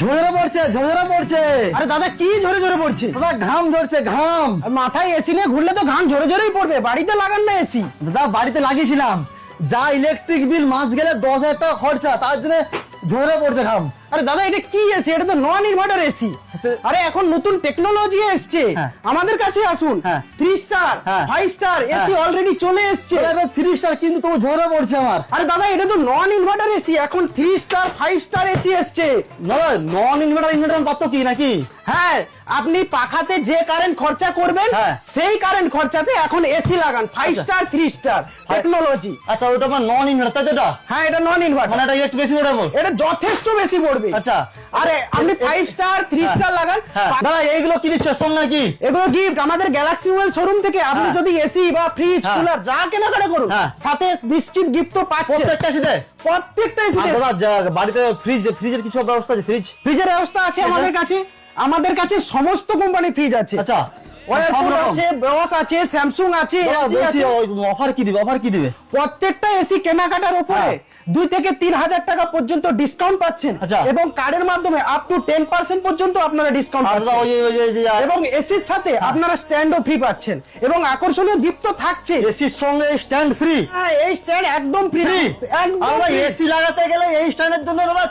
ঝরে পড়ছে ঝরে পড়ছে। আরে দাদা কি ঝরে ঝরে পড়ছে? দাদা ঘাম ঝরছে ঘাম। মাথায় এসি নিয়ে ঘুরলে তো ঘাম ঝরে ঝরেই পড়বে। বাড়িতে লাগান না এসি দাদা বাড়িতে লাগিয়েছিলাম। যা ইলেকট্রিক বিল মাস গেলে দশ হাজার টাকা খরচা তার জন্য ঝরে পড়ছে ঘাম। আরে দাদা এটা কি এসি? এটা তো নন ইনভার্টার এসি। আরে এখন নতুন টেকনোলজি এসছে। হ্যাঁ। আমাদের কাছে আসুন। Three star. Five star AC. Already চলে এসছে। থ্রি স্টার কিন্তু তবু ঝরে পড়ছে আমার। আরে দাদা এটা তো নন ইনভার্টার এসি। এখন three star five star AC এসছে। দাদা নন ইনভার্টার ইনভার্টার পাত্র কি নাকি? হ্যাঁ আপনি পাখাতে যে কারেন্ট খরচা করবেন হ্যাঁ। সেই কারেন্ট খরচাতে এখন এসি লাগান। Five. Star three star technology আচ্ছা ওটা নন ইনভার্টার তো এটা? হ্যাঁ এটা নন ইনভার্টার মানে এটা একটু বেশি ওঠাবো এটা যথেষ্ট বেশি পড়বে। আচ্ছা আরে আপনি ফাইভ স্টার থ্রি স্টার লাগান। হ্যাঁ। দাদা এইগুলো কি দিচ্ছে? সঙ্গে নাকি এগুলো গিফট আমাদের গ্যালাক্সি মোবাইল শোরুম থেকে আপনি হ্যাঁ। যদি এসি বা ফ্রিজ হ্যাঁ। কুলার যা কেনাকাটা করুন। সাথে নিশ্চিত গিফট তো পাচ্ছেন প্রত্যেকটা শীতে প্রত্যেকটা এসি আর দাদা বাড়িতে ফ্রিজ ফ্রিজের কিছু ব্যবস্থা আছে? ফ্রিজ ফ্রিজের ব্যবস্থা আছে আমাদের কাছে। আমাদের কাছে সমস্ত কোম্পানির ফ্রিজ আছে। আচ্ছা। আছে বস আছে স্যামসুং আছে। অফার কি দিবে? অফার কি দিবে? প্রত্যেকটা এসি কেনাকাটার উপরে। দুই থেকে তিন হাজার টাকা পর্যন্ত ডিসকাউন্ট পাচ্ছেন। আচ্ছা। এবং কার্ডের মাধ্যমে আপ টু টেন পার্সেন্ট পর্যন্ত আপনারা ডিসকাউন্ট এবং এসির সাথে আপনারা স্ট্যান্ডও ফ্রি পাচ্ছেন। এবং আকর্ষণীয় গিফট তো থাকছে এসির সঙ্গে স্ট্যান্ড ফ্রি হ্যাঁ, এই স্ট্যান্ড একদম ফ্রি ফ্রি দাদা এসি লাগাতে গেলে এই স্ট্যান্ডের জন্য দাদা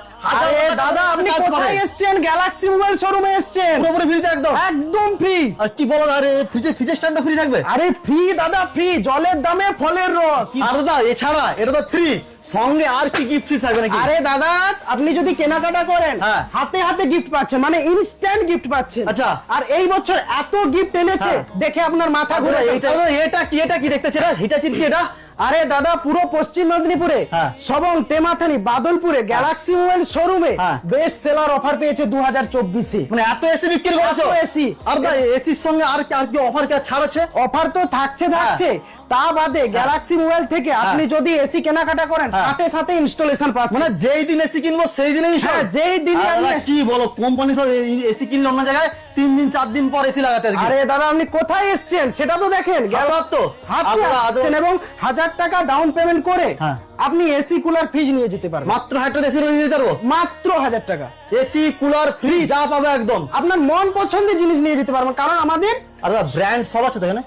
দাদা আপনি। কোথায় এসেছেন? গ্যালাক্সি মোবাইল শোরুমে এসেছেন। পুরোপুরি ফ্রিতে একদম। একদম ফ্রি আর কি বলো আরে ফ্রিজে ফ্রিজের স্ট্যান্ডও ফ্রি থাকবে। আরে ফ্রি দাদা ফ্রি জলের দামে ফলের রস। আর দাদা এছাড়া এটা তো ফ্রি সঙ্গে আর কি গিফট থাকবে নাকি আরে দাদা আপনি যদি কেনাকাটা করেন হ্যাঁ। হাতে হাতে গিফট পাচ্ছেন মানে ইনস্ট্যান্ট গিফট পাচ্ছেন আচ্ছা। আর এই বছর এত গিফট এনেছে হ্যাঁ। দেখে আপনার মাথা ঘুরে এটা এটা কি এটা কি দেখতেছে এটা হিটাচির কি এটা আরে দাদা পুরো পশ্চিম মেদিনীপুরে হ্যাঁ। সবং তেমাথানি বাদলপুরে গ্যালাক্সি মোবাইল শোরুমে হ্যাঁ। বেস্ট সেলার অফার পেয়েছে দু হাজার চব্বিশে। মানে এত এসি বিক্রি করছ? AC আর এসির সঙ্গে আর কি আর কি অফার কি আর ছাড় আছে অফার তো থাকছে থাকছে। তা বাদে গ্যালাক্সি মোবাইল থেকে আপনি যদি এসি কেনাকাটা করেন হ্যাঁ। সাথে সাথে ইনস্টলেশন পাচ্ছেন। মানে যেই দিন এসি কিনবো সেই দিনেই। হ্যাঁ, যেই দিনে কি বলো কোম্পানি সব এসি কিনলে অন্য জায়গায় তিন দিন চার দিন পর এসি লাগাতে আরে দাদা আপনি কোথায় এসেছেন? সেটা তো দেখেন। হাত তো। হাতে এবং হাজার টাকা ডাউন পেমেন্ট করে হ্যাঁ। আপনি এসি কুলার ফ্রিজ নিয়ে যেতে পারবেন। মাত্র হাজার এসি নিয়ে যেতে পারব? মাত্র হাজার টাকা। এসি কুলার ফ্রিজ যা পাবে একদম। আপনার মন পছন্দের জিনিস নিয়ে যেতে পারবেন কারণ আমাদের আর ব্র্যান্ড সব আছে তো এখানে?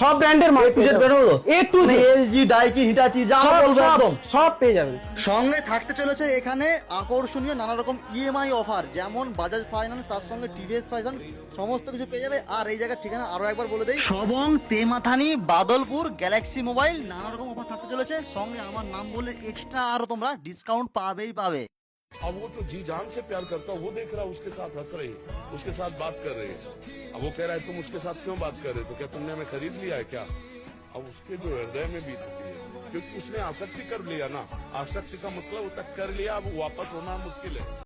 সব ব্র্যান্ডের মাল to Z brand A to LG Daikin Hitachi যা বলব একদম। সব পেয়ে যাবেন সঙ্গে থাকতে চলেছে এখানে আকর্ষণীয় নানা রকম ইএমআই অফার যেমন বাজাজ ফাইন্যান্স তার সঙ্গে টিভিএস ফাইন্যান্স সমস্ত কিছু পেয়ে যাবে। আর এই জায়গার ঠিকানা আরও একবার বলে দেই। সবং তেমাথানি বাদলপুর গ্যালাক্সি মোবাইল নানা রকম অফার থাকতে চলেছে। সঙ্গে আমার নাম বলে এক্সট্রা আরও তোমরা ডিসকাউন্ট পাবেই পাবে। अब वो तो जी जान से प्यार करता वो देख रहा उसके साथ हंस रही उसके साथ बात कर रही है। अब वो कह रहा है, तुम उसके साथ क्यों बात कर रहे हो? तो क्या तुमने हमें खरीद लिया है क्या? अब उसके जो हृदय में बीत चुकी है, क्योंकि उसने आसक्ति कर लिया ना। आसक्ति का मतलब तक कर लिया, अब वापस होना मुश्किल है।